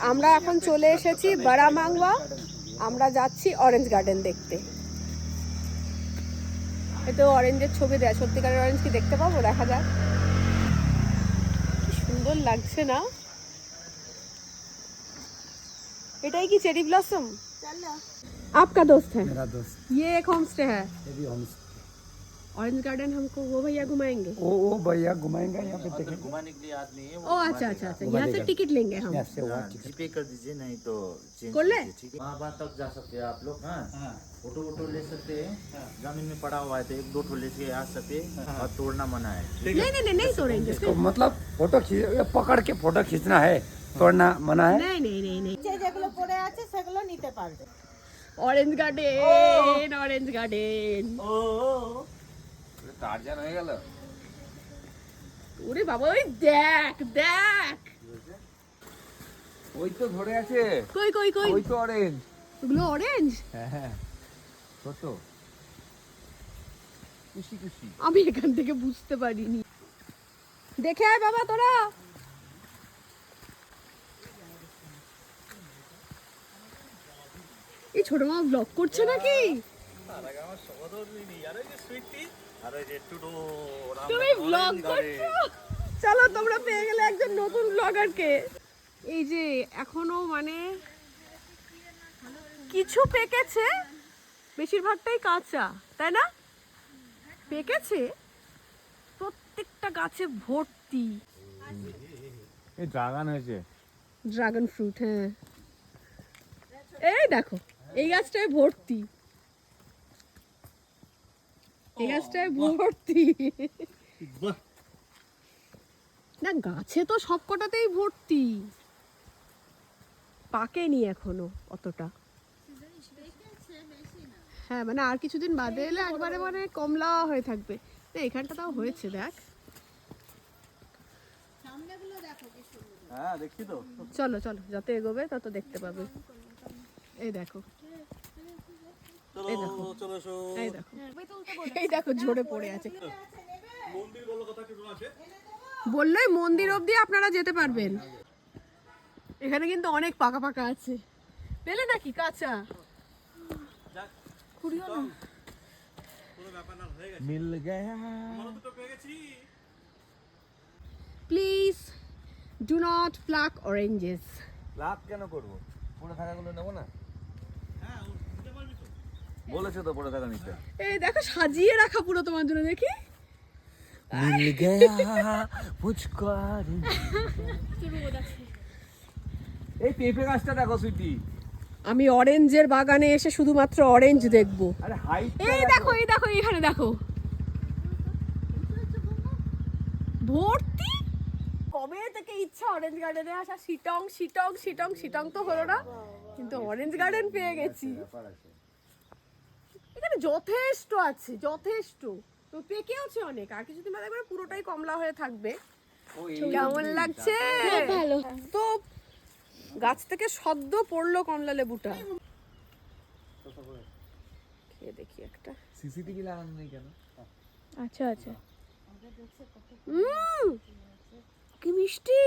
আমরা এখন চলে এসেছি বারা মাংওয়া আমরা যাচ্ছি অরেঞ্জ গার্ডেন দেখতে এতো অরেঞ্জের ছবি দেয় সত্যিকারের অরেঞ্জ কি দেখতে পাবো দেখা যাক কি সুন্দর লাগছে না এটাই কি চেরি ব্লসম आपका दोस्त है मेरा दोस्त ये एक होम स्टे है ये भी हम ऑरेंज गार्डन हमको वो भैया घुमाएंगे वो वो भैया घुमाएंगे यहाँ पे देखेंगे घुमाने के लिए आदमी है ओ अच्छा अच्छा अच्छा यहाँ से टिकट लेंगे हम यहाँ से वो वो जीपे कर दीजिए नहीं तो चेंज कर ले? ठीक है वहाँ तक जा सकते हैं आप लोग हाँ फोटो वोटो ले सकते हैं जमीन में पड़ा हुआ है तो एक दो ठो लेके आ सकते हैं और तोड़ना मना है नहीं नहीं नहीं नहीं तोड़ेंगे तो मतलब फोटो खींच ये पकड़ के फोटो खींचना है तोड़ना मना है नहीं नहीं नहीं नहीं নিচে যেগুলো পড়ে আছে সেগুলো নিতে পারবে orange garden orange garden Tarzan হয়ে গেল? ওরে বাবা ওই দেখ দেখ। ওই তো ধরে আছে। কই কই কই? ওই তো অরেঞ্জ ওগুলো অরেঞ্জ হ্যাঁ হ্যাঁ। ছোট। খুশি খুশি আমি এখান থেকে বুঝতে পারিনি। দেখে আয় বাবা তোরা। এই ছোট মা ব্লগ করছে নাকি? তুমি ব্লগ করছ? চলো তোমরা পেয়ে গেলে একজন নতুন ব্লগারকে এই যে এখনও মানে কিছু পেকেছে বেশিরভাগটাই কাঁচা তাই না? পেকেছে? প্রত্যেকটা গাছে ভর্তি। এই ড্রাগন হয়েছে। ড্রাগন ফ্রুট হ্যাঁ। এই দেখো এই গাছটায় ভর্তি। এই গাছটায় ভর্তি। না গাছে তো সব কটাতেই ভর্তি। পাকেনি এখনও অতটা। হ্যাঁ মানে আর কিছুদিন বাদে এলে একবারে মানে কমলা হয়ে থাকবে। না এখানটা তাও হয়েছে দেখ। হ্যাঁ তো। চলো চলো যত এগোবে তত দেখতে পাবে। এই দেখো। এই দেখো। এই দেখো। এই দেখো ঝরে পড়ে আছে। বললোই মন্দির অবধি আপনারা যেতে পারবেন। এখানে কিন্তু অনেক পাকা পাকা আছে। পেলে নাকি কাঁচা? কুড়িও না। মিল Gaya. Please do not pluck oranges লাভ কেন করব? পড়ে থাকাগুলো নেব না? বলেছে তো পড়ে থাকা নিতে এই দেখো সাজিয়ে রাখা পুরো তোমার জন্য দেখি? মিল গয়া মুঝকো এই পেঁপে গাছটা দেখো সুইটি। আমি অরেঞ্জের বাগানে এসে শুধুমাত্র অরেঞ্জ দেখব। এই দেখো। এই দেখো এখানে দেখো। ভর্তি? কবে থেকে ইচ্ছা অরেঞ্জ গার্ডেনে আসা? শিটং শিটং শিটং শিটং তো হলো না। কিন্তু অরেঞ্জ গার্ডেন পেয়ে গেছি। এখানে যথেষ্ট আছে যথেষ্ট। তো পেকে আছে অনেক আর কিছুদিন বাদে একবারে পুরোটাই কমলা হয়ে থাকবে। কেমন লাগছে? তো গাছ থেকে সদ্য পড়ল কমলা লেবুটা। খেয়ে দেখি একটা। সিসিটিভি লাগানো নেই কেন? আচ্ছা আচ্ছা। উম, কি মিষ্টি।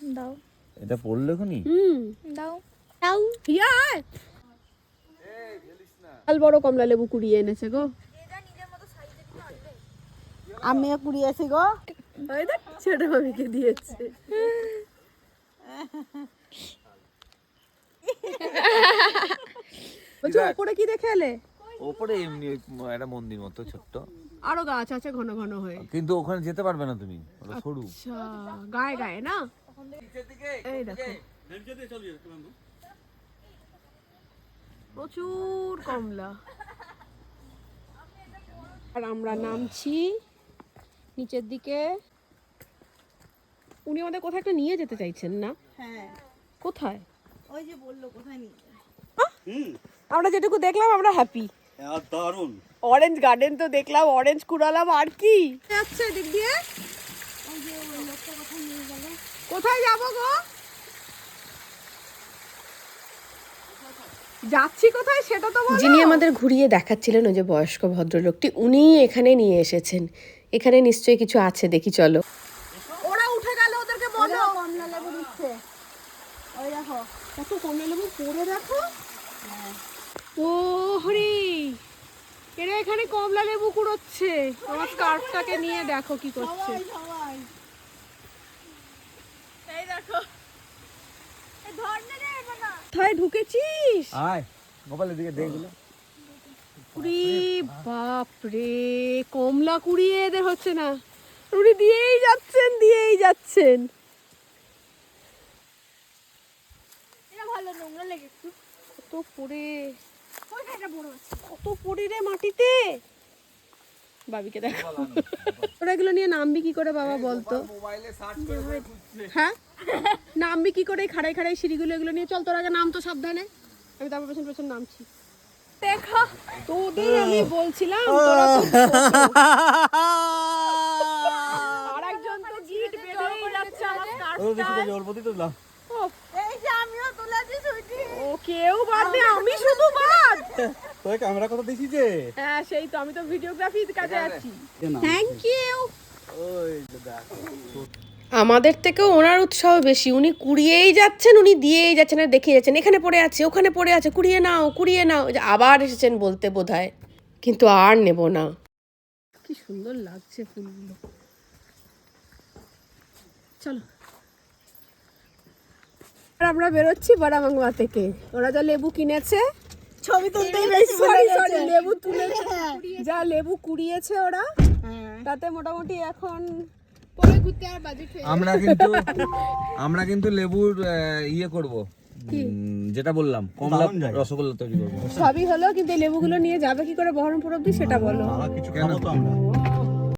দাও। এটা পড়ল খনি হুম। দাও। দাও। ইয়ার! লাল বড় কমলা লেবু কুড়িয়ে এনেছে গো। আমিও কুড়িয়েছি গো। ওই দেখ ছোট মামিকে দিয়েছে। বলছি ওপরে কি দেখে এলে? ওপরে এমনি একটা মন্দির মতো ছোট্ট। আরও গাছ আছে ঘন ঘন হয়ে। কিন্তু ওখানে যেতে পারবে না তুমি ওটা সরু। আচ্ছা গায়ে গায়ে না? এই দেখো। প্রচুর কমলা। আর আমরা নামছি নিচের দিকে। উনি আমাদের কোথায় একটা নিয়ে যেতে চাইছেন না? হ্যাঁ। কোথায়? ওই যে বলল কোথায় নিয়ে যাবে। আমরা যেটুকু দেখলাম আমরা হ্যাপি দারুণ অরেঞ্জ গার্ডেন তো দেখলাম অরেঞ্জ কুড়ালাম আর কি? দিক দিয়ে। কোথায় যাব গো? যাচ্ছি কোথায় সেটা তো যিনি আমাদের ঘুরিয়ে দেখাচ্ছিলেন ওই যে বয়স্ক ভদ্রলোকটি উনি এখানে নিয়ে এসেছেন। এখানে নিশ্চয়ই কিছু আছে দেখি চলো। ওরা উঠে গেল ওদেরকে বলো। কমলা লেবু দিচ্ছে। ওই দেখো কত কমলা লেবু পড়ে দেখো। ও হরি এরা এখানে কমলা লেবু কুড়োচ্ছে। আমার স্কার্ফটাকে নিয়ে দেখো কি করছে। সবাই। এই দেখো এই ধর কোথায় ঢুকেছিস? আয় গোপাল এদিকে দেখগুলো উরি বাপ রে কমলা কুড়িয়ে এদের হচ্ছে না। উনি দিয়েই যাচ্ছেন দিয়েই যাচ্ছেন। ভালো নোংরা লেগে কত পড়ে। পড়ে রে মাটিতে। বাবিকে দেখো। ওরা এগুলো নিয়ে নামবি কি করে বাবা বলতো? হ্যাঁ? নামবি কি করে খাড়াই খাড়াই সিঁড়িগুলো এগুলো নিয়ে চল তোর আগে নাম তো সাবধানে। আমি তারপর পেছন পেছন নামছি। দেখা। তোদের আমি বলছিলাম তোরা তো আরেকজন তো গিট বেঁধেই যাচ্ছে আমার স্কার্ফটা ওর প্রতি তো দাও? এই যে আমিও তুলেছি সুইটি। ও কেউ বাদ দে আমি শুধু বাদ। তোর ক্যামেরা কথা দেখি যে? হ্যাঁ সেই তো আমি তো ভিডিওগ্রাফির কাজে আছি। থ্যাংক ইউ ওই আমাদের থেকেও ওনার উৎসাহ বেশি। উনি কুড়িয়েই যাচ্ছেন উনি দিয়েই যাচ্ছেন আর দেখিয়ে যাচ্ছেন এখানে পড়ে আছে ওখানে পড়ে আছে কুড়িয়ে নাও কুড়িয়ে নাও। যে আবার এসেছেন বলতে বোধহয়। কিন্তু আর নেব না। কি সুন্দর লাগছে ফুলগুলো। চলো। আর আমরা বেরোচ্ছি বারামাংমা থেকে। ওরা যা লেবু কিনেছে ছবি তুলতেই বেশি লেবু তুলেছে। যা লেবু কুড়িয়েছে ওরা হ্যাঁ। তাতে মোটামুটি এখন পরে ঘুরতে আর বাজেট হয়ে আমরা কিন্তু আমরা কিন্তু লেবুর আহ, ইয়ে করব। যেটা বললাম কমলা রসগোল্লা তৈরি করব। সবই হলো কিন্তু লেবুগুলো নিয়ে যাবে কি করে বহরমপুর অব্দি সেটা বলো। কিছু কেন?